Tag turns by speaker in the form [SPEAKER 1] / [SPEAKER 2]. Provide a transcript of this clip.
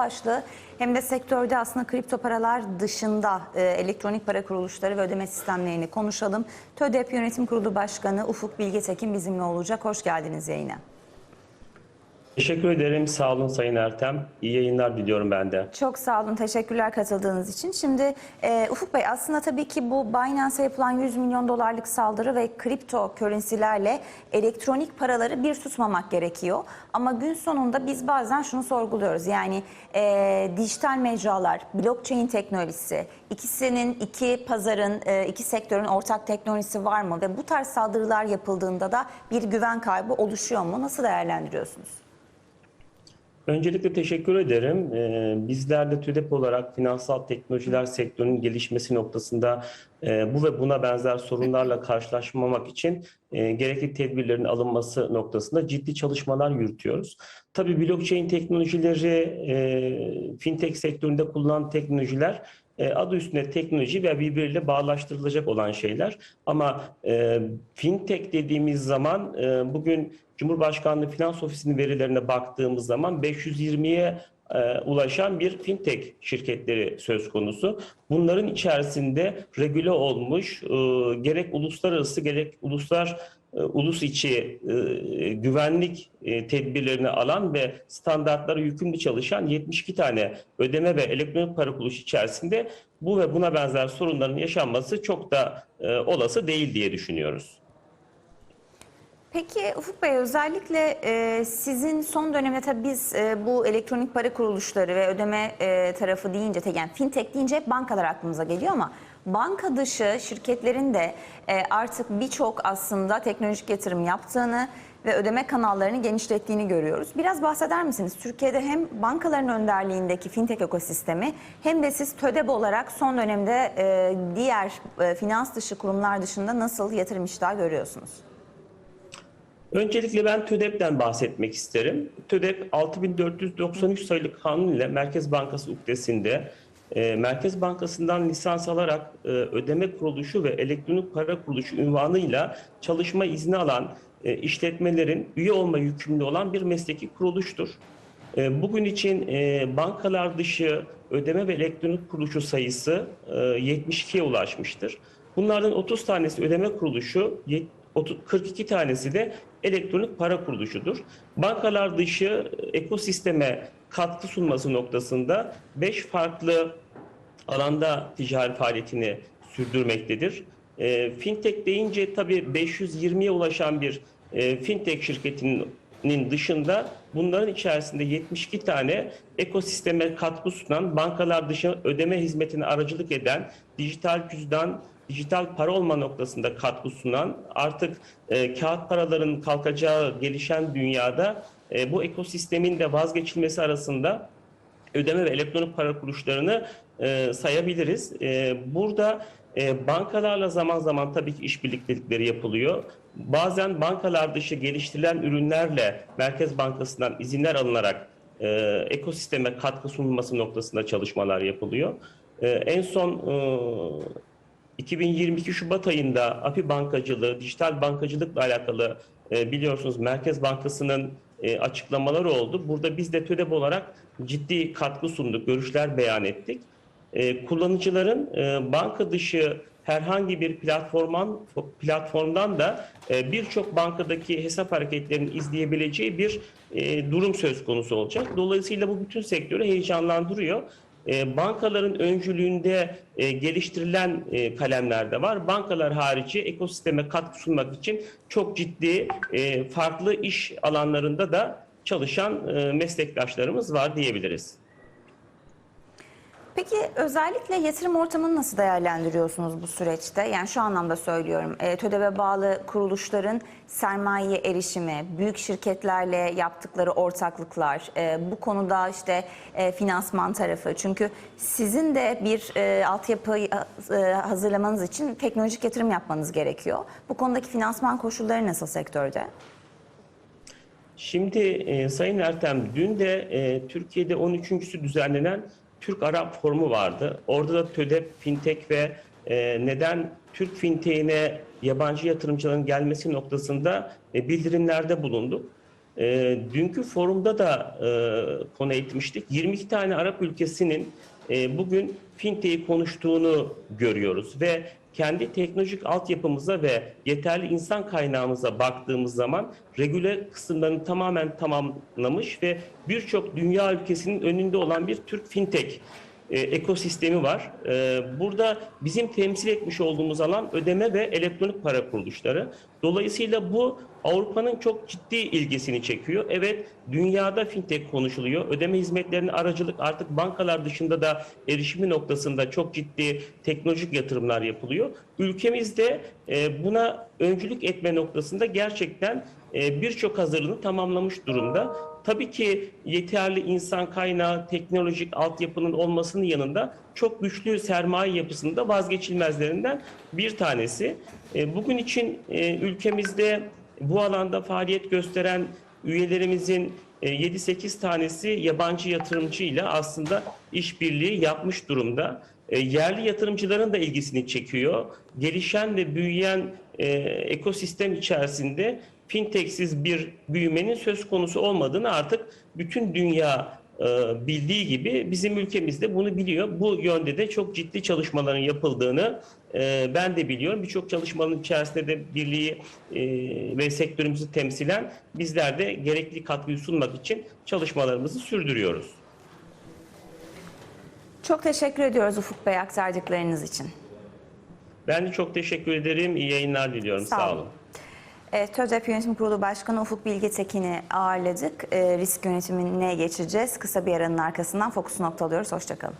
[SPEAKER 1] başlığı hem de sektörde aslında kripto paralar dışında e, elektronik para kuruluşları ve ödeme sistemlerini konuşalım. TÖDEP Yönetim Kurulu Başkanı Ufuk Bilgetekin bizimle olacak. Hoş geldiniz yayına.
[SPEAKER 2] Teşekkür ederim. Sağ olun Sayın Ertem. İyi yayınlar diliyorum ben de.
[SPEAKER 1] Çok sağ olun, teşekkürler katıldığınız için. Şimdi e, Ufuk Bey aslında tabii ki bu Binance'e yapılan 100 milyon dolarlık saldırı ve kripto currency'lerle elektronik paraları bir tutmamak gerekiyor. Ama gün sonunda biz bazen şunu sorguluyoruz. Yani e, dijital mecralar, blockchain teknolojisi, ikisinin, iki pazarın, e, iki sektörün ortak teknolojisi var mı? Ve bu tarz saldırılar yapıldığında da bir güven kaybı oluşuyor mu? Nasıl değerlendiriyorsunuz?
[SPEAKER 2] Öncelikle teşekkür ederim. Ee, Bizler de TÜDEP olarak finansal teknolojiler sektörünün gelişmesi noktasında e, bu ve buna benzer sorunlarla karşılaşmamak için e, gerekli tedbirlerin alınması noktasında ciddi çalışmalar yürütüyoruz. Tabii blockchain teknolojileri, e, fintech sektöründe kullanılan teknolojiler adı üstünde teknoloji ve birbiriyle bağlaştırılacak olan şeyler. Ama e, fintech dediğimiz zaman e, bugün Cumhurbaşkanlığı Finans Ofisi'nin verilerine baktığımız zaman 520'ye e, ulaşan bir fintech şirketleri söz konusu. Bunların içerisinde regüle olmuş e, gerek uluslararası gerek uluslar e, ulus içi e, güvenlik e, tedbirlerini alan ve standartlara yükümlü çalışan 72 tane ödeme ve elektronik para kuruluşu içerisinde bu ve buna benzer sorunların yaşanması çok da e, olası değil diye düşünüyoruz.
[SPEAKER 1] Peki Ufuk Bey özellikle e, sizin son dönemde tabii biz e, bu elektronik para kuruluşları ve ödeme e, tarafı deyince yani fintech deyince hep bankalar aklımıza geliyor ama banka dışı şirketlerin de e, artık birçok aslında teknolojik yatırım yaptığını ve ödeme kanallarını genişlettiğini görüyoruz. Biraz bahseder misiniz? Türkiye'de hem bankaların önderliğindeki fintech ekosistemi hem de siz TÖDEB olarak son dönemde e, diğer e, finans dışı kurumlar dışında nasıl yatırım iştahı görüyorsunuz?
[SPEAKER 2] Öncelikle ben TÖDEP'ten bahsetmek isterim. TÖDEP 6493 sayılı kanun ile Merkez Bankası ukdesinde e, Merkez Bankası'ndan lisans alarak e, ödeme kuruluşu ve elektronik para kuruluşu ünvanıyla çalışma izni alan e, işletmelerin üye olma yükümlü olan bir mesleki kuruluştur. E, Bugün için bankalar dışı ödeme ve elektronik kuruluşu sayısı e, 72'ye ulaşmıştır. Bunlardan 30 tanesi ödeme kuruluşu, yet- 30 42 tanesi de elektronik para kuruluşudur. Bankalar dışı ekosisteme katkı sunması noktasında 5 farklı alanda ticari faaliyetini sürdürmektedir. E, fintech deyince tabii 520'ye ulaşan bir e, fintech şirketinin dışında bunların içerisinde 72 tane ekosisteme katkı sunan, bankalar dışı ödeme hizmetine aracılık eden, dijital cüzdan, dijital para olma noktasında katkı sunan, artık e, kağıt paraların kalkacağı gelişen dünyada e, bu ekosistemin de vazgeçilmesi arasında ödeme ve elektronik para kuruluşlarını e, sayabiliriz. E, burada e, bankalarla zaman zaman tabii ki işbirliktelikleri yapılıyor. Bazen bankalar dışı geliştirilen ürünlerle Merkez Bankası'ndan izinler alınarak e, ekosisteme katkı sunulması noktasında çalışmalar yapılıyor. E, en son e, 2022 Şubat ayında API bankacılığı, dijital bankacılıkla alakalı e, biliyorsunuz Merkez Bankası'nın e, açıklamaları oldu. Burada biz de TÖDEB olarak ciddi katkı sunduk, görüşler beyan ettik. E, kullanıcıların banka dışı herhangi bir platformdan platformdan da birçok bankadaki hesap hareketlerini izleyebileceği bir durum söz konusu olacak. Dolayısıyla bu bütün sektörü heyecanlandırıyor. E, bankaların öncülüğünde e, geliştirilen e, kalemler de var. Bankalar harici ekosisteme katkı sunmak için çok ciddi e, farklı iş alanlarında da çalışan meslektaşlarımız var diyebiliriz.
[SPEAKER 1] Peki özellikle yatırım ortamını nasıl değerlendiriyorsunuz bu süreçte? Yani şu anlamda söylüyorum. E, TÖDEV'e bağlı kuruluşların sermayeye erişimi, büyük şirketlerle yaptıkları ortaklıklar, e, bu konuda işte e, finansman tarafı. Çünkü sizin de bir e, altyapı e, hazırlamanız için teknolojik yatırım yapmanız gerekiyor. Bu konudaki finansman koşulları nasıl sektörde?
[SPEAKER 2] Şimdi e, Sayın Ertem, dün de e, Türkiye'de 13.sü düzenlenen Türk-Arap Forumu vardı. Orada da TÖDEP, Fintech ve e, neden Türk Fintech'ine yabancı yatırımcıların gelmesi noktasında e, bildirimlerde bulunduk. e, dünkü forumda da e, konu etmiştik. 22 tane Arap ülkesinin e, bugün fintech'i konuştuğunu görüyoruz ve kendi teknolojik altyapımıza ve yeterli insan kaynağımıza baktığımız zaman regüle kısımlarını tamamen tamamlamış ve birçok dünya ülkesinin önünde olan bir Türk fintech e, ekosistemi var. E, burada bizim temsil etmiş olduğumuz alan ödeme ve elektronik para kuruluşları. Dolayısıyla bu Avrupa'nın çok ciddi ilgisini çekiyor. Evet dünyada fintech konuşuluyor. Ödeme hizmetlerine aracılık artık bankalar dışında da erişimi noktasında çok ciddi teknolojik yatırımlar yapılıyor. Ülkemizde e, buna öncülük etme noktasında gerçekten e, birçok hazırlığını tamamlamış durumda. Tabii ki yeterli insan kaynağı, teknolojik altyapının olmasının yanında çok güçlü sermaye yapısında vazgeçilmezlerinden bir tanesi. E, Bugün için e, ülkemizde bu alanda faaliyet gösteren üyelerimizin e, 7-8 tanesi yabancı yatırımcıyla aslında işbirliği yapmış durumda. E, Yerli yatırımcıların da ilgisini çekiyor. Gelişen ve büyüyen e, ekosistem içerisinde fintechsiz bir büyümenin söz konusu olmadığını artık bütün dünya e, bildiği gibi bizim ülkemizde bunu biliyor. Bu yönde de çok ciddi çalışmaların yapıldığını e, ben de biliyorum. Birçok çalışmanın içerisinde de birliği e, ve sektörümüzü temsilen bizler de gerekli katkıyı sunmak için çalışmalarımızı sürdürüyoruz.
[SPEAKER 1] Çok teşekkür ediyoruz Ufuk Bey aktardıklarınız için.
[SPEAKER 2] Ben de çok teşekkür ederim. İyi yayınlar diliyorum.
[SPEAKER 1] Sağ
[SPEAKER 2] Sağ, olun.
[SPEAKER 1] Evet, TÖDEP Yönetim Kurulu Başkanı Ufuk Bilge Tekin'i ağırladık. Ee, risk yönetimine geçeceğiz. Kısa bir aranın arkasından fokus nokta alıyoruz. Hoşçakalın.